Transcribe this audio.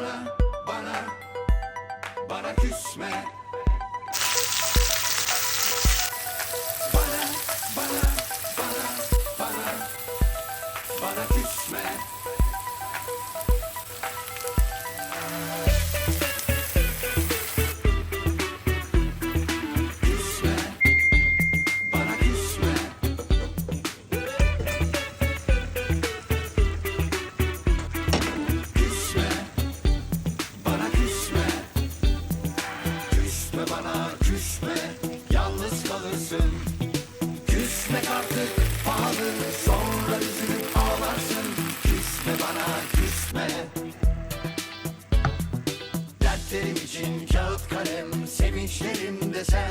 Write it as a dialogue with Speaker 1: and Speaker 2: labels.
Speaker 1: bana, bana, bana küsme. Bana, bana, bana, bana, bana küsme. Yalnız kalırsın. Küsmek artık pahalı. Sonra üzülüp ağlarsın. Küsme bana, küsme. Dertlerim için kağıt kalem, sevinçlerim de sen.